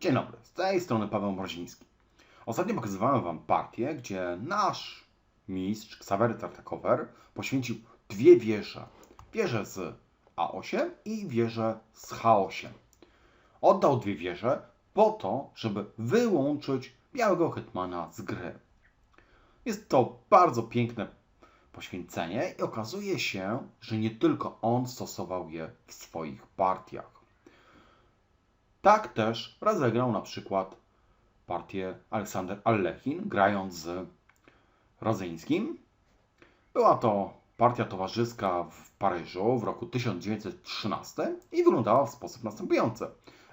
Dzień dobry, z tej strony Paweł Mroziński. Ostatnio pokazywałem Wam partię, gdzie nasz mistrz Xavery Tartakower poświęcił dwie wieże. Wieżę z A8 i wieżę z H8. Oddał dwie wieże po to, żeby wyłączyć białego hetmana z gry. Jest to bardzo piękne poświęcenie i okazuje się, że nie tylko on stosował je w swoich partiach. Tak też rozegrał na przykład partię Aleksander Allechin, grając z Rodzyńskim. Była to partia towarzyska w Paryżu w roku 1913 i wyglądała w sposób następujący.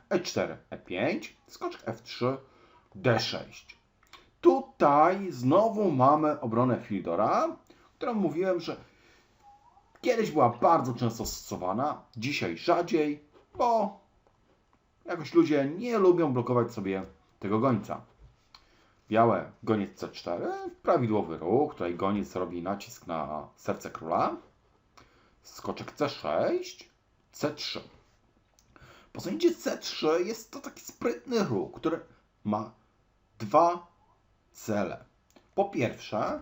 E4, E5, skoczek F3, D6. Tutaj znowu mamy obronę Fildora, którą mówiłem, że kiedyś była bardzo często stosowana, dzisiaj rzadziej, bo jakoś ludzie nie lubią blokować sobie tego gońca. Białe, goniec C4, prawidłowy ruch, tutaj goniec robi nacisk na serce króla. Skoczek C6, C3. Posunięcie C3 jest to taki sprytny ruch, który ma dwa cele. Po pierwsze,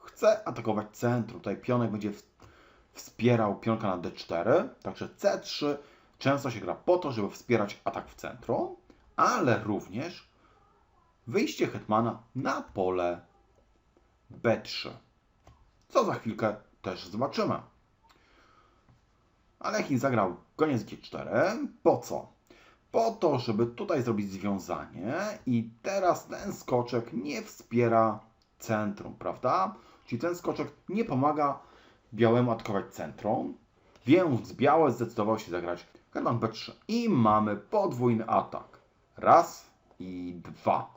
chce atakować centrum. Tutaj pionek będzie wspierał pionka na D4, także C3 często się gra po to, żeby wspierać atak w centrum, ale również wyjście hetmana na pole B3. Co za chwilkę też zobaczymy. Alechin zagrał koniec G4. Po co? Po to, żeby tutaj zrobić związanie i teraz ten skoczek nie wspiera centrum, prawda? Czyli ten skoczek nie pomaga białemu atakować centrum, więc białe zdecydowało się zagrać hetman B3 i mamy podwójny atak. Raz i dwa.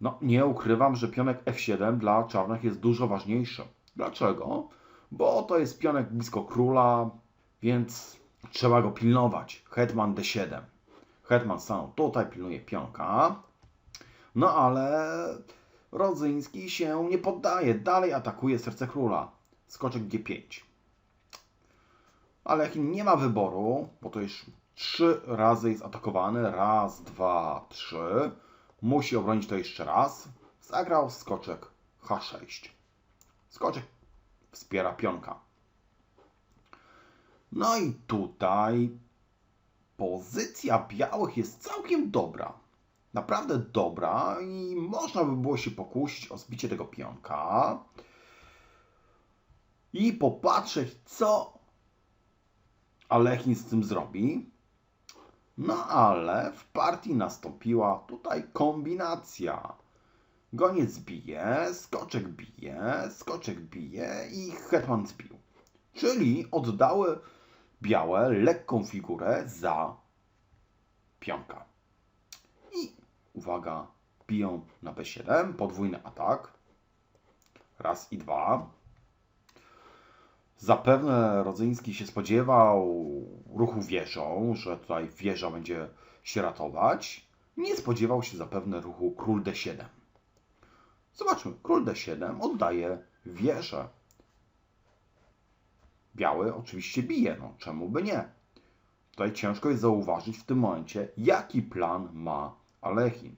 No, nie ukrywam, że pionek F7 dla czarnych jest dużo ważniejszy. Dlaczego? Bo to jest pionek blisko króla, więc trzeba go pilnować. Hetman D7. Hetman stanął tutaj, pilnuje pionka. No ale Rodzyński się nie poddaje. Dalej atakuje serce króla. Skoczek G5. Ale nie ma wyboru, bo to już trzy razy jest atakowany. Raz, dwa, trzy. Musi obronić to jeszcze raz. Zagrał skoczek H6. Skoczek wspiera pionka. No i tutaj pozycja białych jest całkiem dobra. Naprawdę dobra i można by było się pokusić o zbicie tego pionka i popatrzeć, co Alechin z tym zrobi. No ale w partii nastąpiła tutaj kombinacja. Goniec bije, skoczek bije, skoczek bije i hetman zbił. Czyli oddały białe lekką figurę za pionka. I uwaga, biją na B7, podwójny atak. Raz i dwa. Zapewne Rodzyński się spodziewał ruchu wieżą, że tutaj wieża będzie się ratować. Nie spodziewał się zapewne ruchu król D7. Zobaczmy, król D7 oddaje wieżę. Biały oczywiście bije, no czemu by nie? Tutaj ciężko jest zauważyć w tym momencie, jaki plan ma Alechin.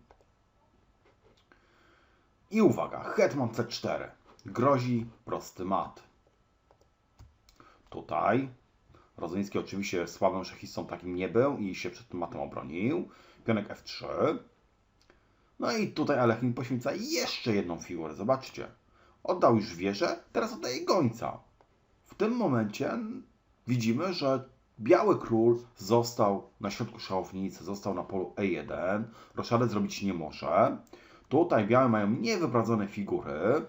I uwaga, hetman C4. Grozi prosty mat. Tutaj Rodzyński oczywiście słabym szachistą takim nie był i się przed tym matem obronił. Pionek F3. No i tutaj Alechin poświęca jeszcze jedną figurę. Zobaczcie. Oddał już wieżę, teraz oddaje gońca. W tym momencie widzimy, że biały król został na środku szachownicy, został na polu E1. Roszadę zrobić nie może. Tutaj białe mają niewyprowadzone figury.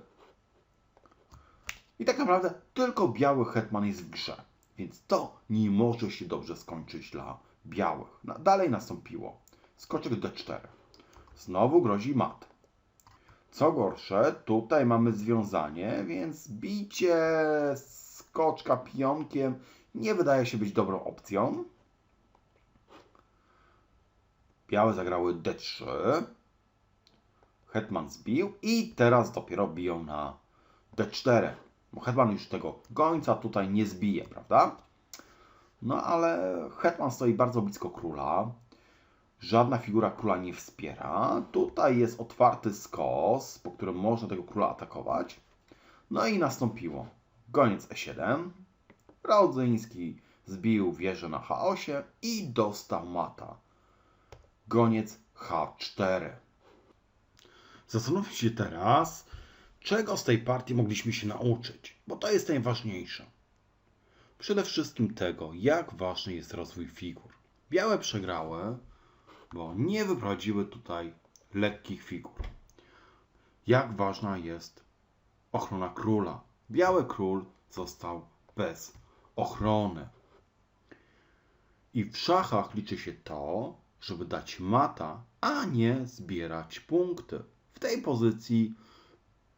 I tak naprawdę tylko biały hetman jest w grze. Więc to nie może się dobrze skończyć dla białych. No, dalej nastąpiło. Skoczek D4. Znowu grozi mat. Co gorsze, tutaj mamy związanie, więc bicie skoczka pionkiem nie wydaje się być dobrą opcją. Białe zagrały D3. Hetman zbił i teraz dopiero biją na D4. Hetman już tego gońca tutaj nie zbije, prawda? No ale hetman stoi bardzo blisko króla. Żadna figura króla nie wspiera. Tutaj jest otwarty skos, po którym można tego króla atakować. No i nastąpiło goniec E7. Rodzyński zbił wieżę na H8 i dostał mata. Goniec H4. Zastanówmy się teraz, czego z tej partii mogliśmy się nauczyć, bo to jest najważniejsze. Przede wszystkim tego, jak ważny jest rozwój figur. Białe przegrały, bo nie wyprowadziły tutaj lekkich figur. Jak ważna jest ochrona króla. Biały król został bez ochrony. I w szachach liczy się to, żeby dać mata, a nie zbierać punkty. W tej pozycji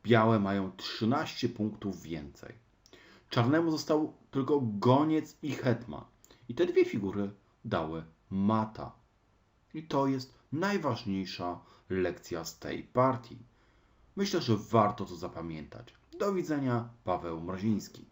białe mają 13 punktów więcej. Czarnemu został tylko goniec i hetman. I te dwie figury dały mata. I to jest najważniejsza lekcja z tej partii. Myślę, że warto to zapamiętać. Do widzenia, Paweł Mroziński.